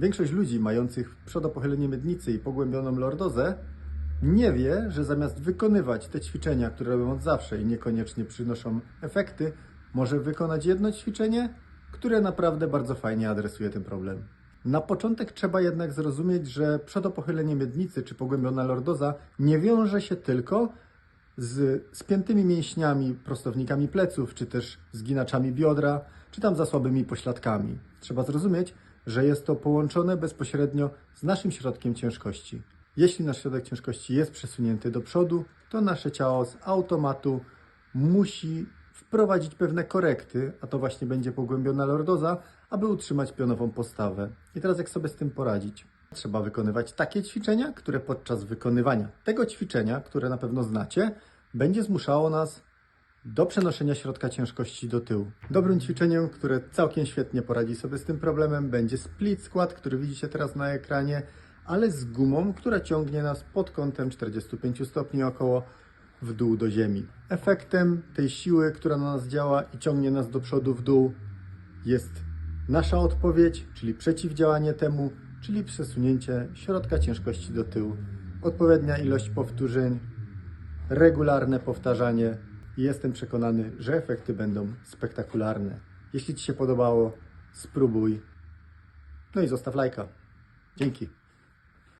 Większość ludzi mających przodopochylenie miednicy i pogłębioną lordozę nie wie, że zamiast wykonywać te ćwiczenia, które robią od zawsze i niekoniecznie przynoszą efekty, może wykonać jedno ćwiczenie, które naprawdę bardzo fajnie adresuje ten problem. Na początek trzeba jednak zrozumieć, że przodopochylenie miednicy czy pogłębiona lordoza nie wiąże się tylko z spiętymi mięśniami, prostownikami pleców, czy też zginaczami biodra, czy tam za słabymi pośladkami. Trzeba zrozumieć, że jest to połączone bezpośrednio z naszym środkiem ciężkości. Jeśli nasz środek ciężkości jest przesunięty do przodu, to nasze ciało z automatu musi wprowadzić pewne korekty, a to właśnie będzie pogłębiona lordoza, aby utrzymać pionową postawę. I teraz jak sobie z tym poradzić? Trzeba wykonywać takie ćwiczenia, które podczas wykonywania tego ćwiczenia, które na pewno znacie, będzie zmuszało nas do przenoszenia środka ciężkości do tyłu. Dobrym ćwiczeniem, które całkiem świetnie poradzi sobie z tym problemem, będzie split squat, który widzicie teraz na ekranie, ale z gumą, która ciągnie nas pod kątem 45 stopni około w dół do ziemi. Efektem tej siły, która na nas działa i ciągnie nas do przodu w dół, jest nasza odpowiedź, czyli przeciwdziałanie temu, czyli przesunięcie środka ciężkości do tyłu. Odpowiednia ilość powtórzeń, regularne powtarzanie i jestem przekonany, że efekty będą spektakularne. Jeśli Ci się podobało, spróbuj. No i zostaw lajka. Dzięki.